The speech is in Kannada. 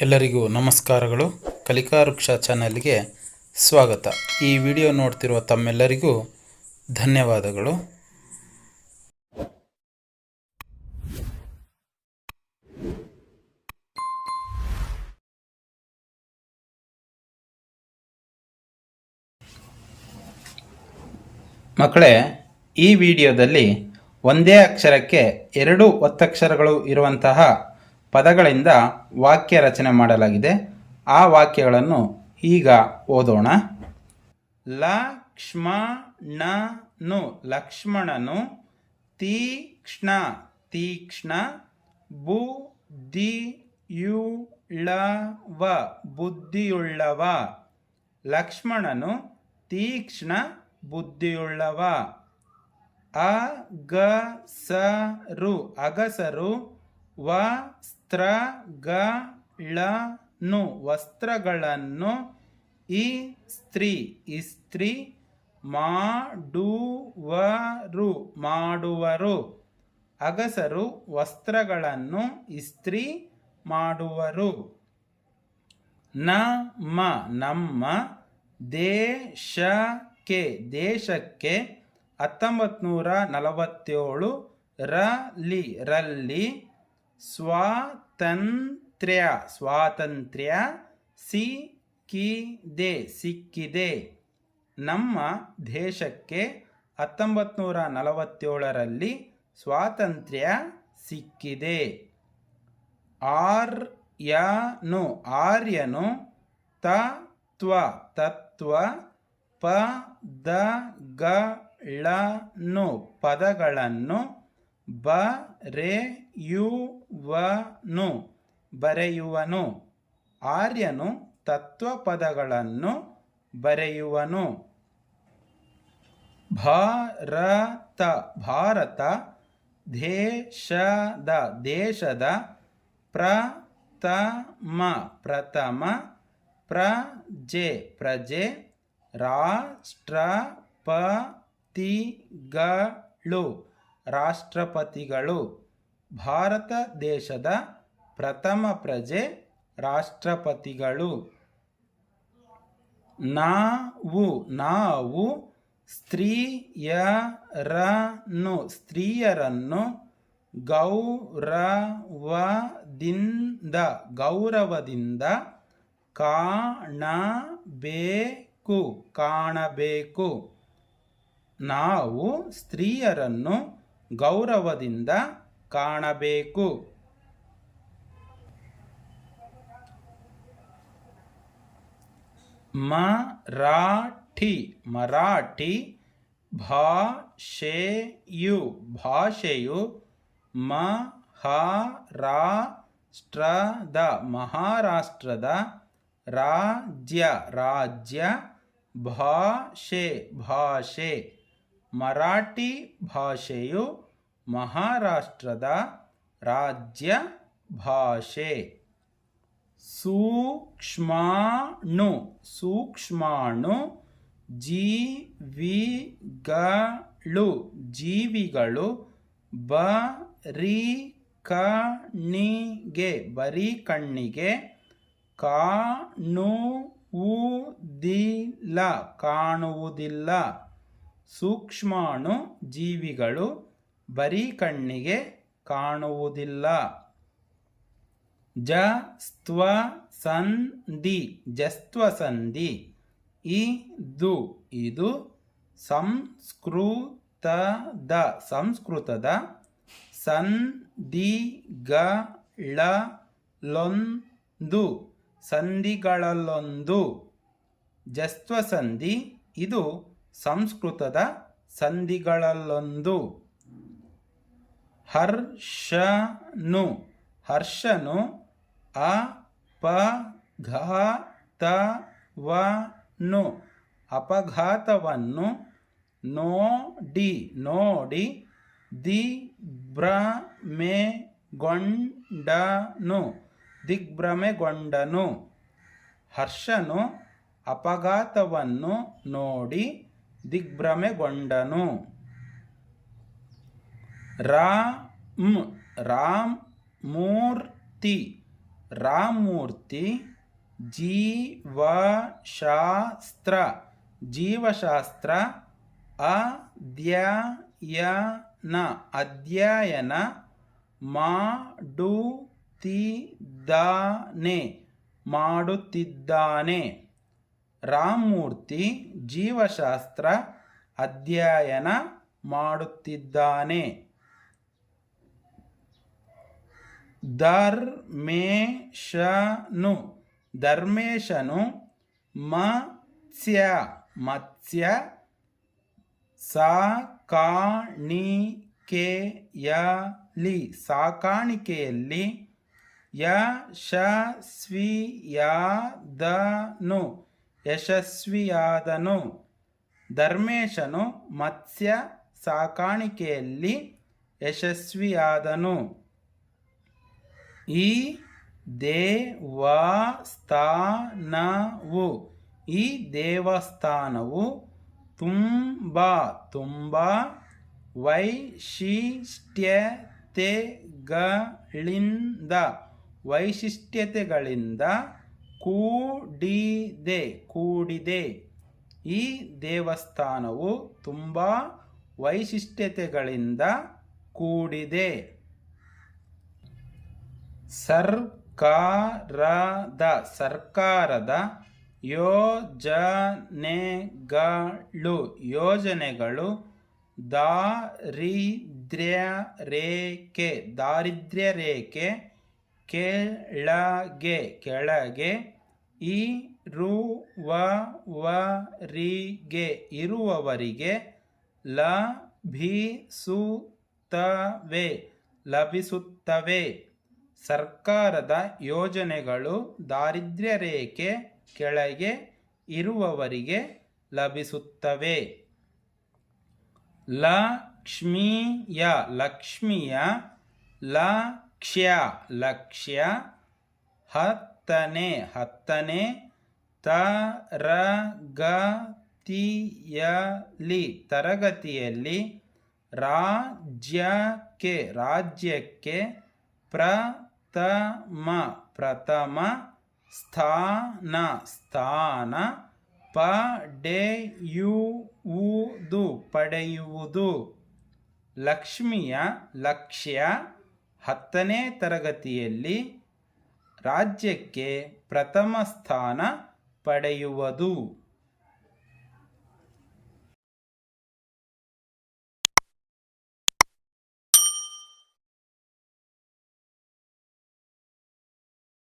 ಎಲ್ಲರಿಗೂ ನಮಸ್ಕಾರಗಳು. ಕಲಿಕಾ ವೃಕ್ಷ ಚಾನಲ್ಗೆ ಸ್ವಾಗತ. ಈ ವಿಡಿಯೋ ನೋಡ್ತಿರುವ ತಮ್ಮೆಲ್ಲರಿಗೂ ಧನ್ಯವಾದಗಳು. ಮಕ್ಕಳೇ, ಈ ವಿಡಿಯೋದಲ್ಲಿ ಒಂದೇ ಅಕ್ಷರಕ್ಕೆ ಎರಡು ಒತ್ತಕ್ಷರಗಳು ಇರುವಂತಹ ಪದಗಳಿಂದ ವಾಕ್ಯ ರಚನೆ ಮಾಡಲಾಗಿದೆ. ಆ ವಾಕ್ಯಗಳನ್ನು ಈಗ ಓದೋಣ. ಲಕ್ಷ್ಮಣನು ಲಕ್ಷ್ಮಣನು, ತೀಕ್ಷ್ಣ ತೀಕ್ಷ್ಣ, ಬುದ್ಧಿಯುಳ್ಳವ ಬುದ್ಧಿಯುಳ್ಳವ. ಲಕ್ಷ್ಮಣನು, ತೀಕ್ಷ್ಣ, ಬುದ್ಧಿಯುಳ್ಳವ. ಅಗಸರು ಅಗಸರು ವಸ್ತ್ರಗಳನ್ನು ವಸ್ತ್ರಗಳನ್ನು ಇಸ್ತ್ರಿ ಇಸ್ತ್ರಿ ಮಾಡುವರು ಮಾಡುವರು. ಅಗಸರು ವಸ್ತ್ರಗಳನ್ನು ಇಸ್ತ್ರಿ ಮಾಡುವರು. ನಮ್ಮ ನಮ್ಮ, ದೇಶಕ್ಕೆ ದೇಶಕ್ಕೆ ಹತ್ತೊಂಬತ್ತು ನೂರ ನಲವತ್ತೇಳು ರಲ್ಲಿ ರಲ್ಲಿ ಸ್ವಾತಂತ್ರ್ಯ ಸ್ವಾತಂತ್ರ್ಯ ಸಿಕ್ಕಿದೆ ಸಿಕ್ಕಿದೆ. ನಮ್ಮ ದೇಶಕ್ಕೆ ಹತ್ತೊಂಬತ್ತು ನೂರ ನಲವತ್ತೇಳರಲ್ಲಿ ಸ್ವಾತಂತ್ರ್ಯ ಸಿಕ್ಕಿದೆ. ಆರ್ಯನು ಆರ್ಯನು ತತ್ವ ತತ್ವ ಪದಗಳನ್ನು ಪದಗಳನ್ನು ಬರೆಯುವನು ಬರೆಯುವನು. ಆರ್ಯನು ತತ್ವ ಪದಗಳನ್ನು ಬರೆಯುವನು ಭಾರತ ಭಾರತ, ದೇಶದ ದೇಶದ ಪ್ರಥಮ ಪ್ರಥಮ ಪ್ರಜೆ ಪ್ರಜೆ, ರಾಷ್ಟ್ರಪತಿಗಳು. ರಾಷ್ಟ್ರಪತಿಗಳು ಭಾರತ ದೇಶದ ಪ್ರಥಮ ಪ್ರಜೆ ರಾಷ್ಟ್ರಪತಿಗಳು. ನಾವು ನಾವು ಸ್ತ್ರೀಯರನ್ನು ಸ್ತ್ರೀಯರನ್ನು ಗೌರವದಿಂದ ಗೌರವದಿಂದ ಕಾಣಬೇಕು ಕಾಣಬೇಕು. ನಾವು ಸ್ತ್ರೀಯರನ್ನು ಗೌರವದಿಂದ ಕಾಣಬೇಕು. ಮರಾಠಿ ಮರಾಠಿ ಭಾಷೆಯು ಭಾಷೆಯು ಮಹಾರಾಷ್ಟ್ರದ ಮಹಾರಾಷ್ಟ್ರದ ರಾಜ್ಯ ರಾಜ್ಯ ಭಾಷೆ ಭಾಷೆ. ಮರಾಠಿ ಭಾಷೆಯು ಮಹಾರಾಷ್ಟ್ರದ ರಾಜ್ಯ ಭಾಷೆ. ಸೂಕ್ಷ್ಮಾಣು ಸೂಕ್ಷ್ಮಾಣು ಜೀವಿಗಳು ಜೀವಿಗಳು ಬರೀ ಕಣ್ಣಿಗೆ ಬರೀ ಕಣ್ಣಿಗೆ ಕಾಣುವುದಿಲ್ಲ ಕಾಣುವುದಿಲ್ಲ. ಸೂಕ್ಷ್ಮಾಣು ಜೀವಿಗಳು ಬರೀ ಕಣ್ಣಿಗೆ ಕಾಣುವುದಿಲ್ಲ. ಜಸ್ತ್ವ ಸಂಧಿ ಜಸ್ತ್ವಸಂಧಿ ಇದು ಇದು ಸಂಸ್ಕೃತದ ಸಂಸ್ಕೃತದ ಸಂಧಿಗಳಲ್ಲೊಂದು ಸಂಧಿಗಳಲ್ಲೊಂದು. ಜಸ್ತ್ವ ಸಂಧಿ ಇದು ಸಂಸ್ಕೃತದ ಸಂಧಿಗಳಲ್ಲೊಂದು. ಹರ್ಷನು ಹರ್ಷನು ಅಪಘಾತವನ್ನು ಅಪಘಾತವನ್ನು ನೋಡಿ ನೋಡಿ ದಿಗ್ಭ್ರಮೆಗೊಂಡನು ದಿಗ್ಭ್ರಮೆಗೊಂಡನು. ಹರ್ಷನು ಅಪಘಾತವನ್ನು ನೋಡಿ ದಿಗ್ಭ್ರಮೆಗೊಂಡನು. ರಾಮ್ ರಾಮ್ ಮೂರ್ತಿ ರಾಮೂರ್ತಿ ಜೀವಶಾಸ್ತ್ರ ಜೀವಶಾಸ್ತ್ರ ಅಧ್ಯಯನ ಅಧ್ಯಯನ ಮಾಡುತ್ತಿದ್ದಾನೆ ಮಾಡುತ್ತಿದ್ದಾನೆ. ರಾಮೂರ್ತಿ ಜೀವಶಾಸ್ತ್ರ ಅಧ್ಯಯನ ಮಾಡುತ್ತಿದ್ದಾನೆ. ಧರ್ಮೇಶನು ಧರ್ಮೇಶನು ಮತ್ಸ್ಯ ಮತ್ಸ್ಯ ಸಾಕಾಣಿಕೆಯಲ್ಲಿ ಸಾಕಾಣಿಕೆಯಲ್ಲಿ ಯಶಸ್ವಿಯಾದನು. ಯಶಸ್ವಿಯಾದನು. ಧರ್ಮೇಶನು ಮತ್ಸ್ಯ ಸಾಕಾಣಿಕೆಯಲ್ಲಿ ಯಶಸ್ವಿಯಾದನು. ಈ ದೇವಸ್ಥಾನವು ಈ ದೇವಸ್ಥಾನವು ತುಂಬ ತುಂಬ ವೈಶಿಷ್ಟ್ಯತೆಗಳಿಂದ ವೈಶಿಷ್ಟ್ಯತೆಗಳಿಂದ ಕೂಡಿದೆ ಕೂಡಿದೆ. ಈ ದೇವಸ್ಥಾನವು ತುಂಬ ವೈಶಿಷ್ಟ್ಯತೆಗಳಿಂದ ಕೂಡಿದೆ. ಸರ್ಕಾರದ ಸರ್ಕಾರದ ಯೋಜನೆಗಳು ಯೋಜನೆಗಳು ದಾರಿದ್ರ್ಯ ರೇಖೆ ದಾರಿದ್ರ್ಯ ರೇಖೆ ಕೆಳಗೆ ಕೆಳಗೆ ಇರುವವರಿಗೆ ಇರುವವರಿಗೆ ಲಭಿಸುತ್ತವೆ ಲಭಿಸುತ್ತವೆ. ಸರ್ಕಾರದ ಯೋಜನೆಗಳು ದಾರಿದ್ರ್ಯ ರೇಖೆ ಕೆಳಗೆ ಇರುವವರಿಗೆ ಲಭಿಸುತ್ತವೆ. ಲಕ್ಷ್ಮಿಯ ಲಕ್ಷ್ಮಿಯ ಲಕ್ಷ್ಯ ಲಕ್ಷ್ಯ, ಹತ್ತನೇ ಹತ್ತನೇ ತರಗತಿಯಲ್ಲಿ ತರಗತಿಯಲ್ಲಿ ರಾಜ್ಯಕ್ಕೆ ರಾಜ್ಯಕ್ಕೆ ಪ್ರಥಮ ಪ್ರಥಮ ಸ್ಥಾನ ಸ್ಥಾನ ಪಡೆಯುವುದು ಪಡೆಯುವುದು. ಲಕ್ಷ್ಮಿಯ ಲಕ್ಷ್ಯ ಹತ್ತನೇ ತರಗತಿಯಲ್ಲಿ ರಾಜ್ಯಕ್ಕೆ ಪ್ರಥಮ ಸ್ಥಾನ ಪಡೆಯುವುದು.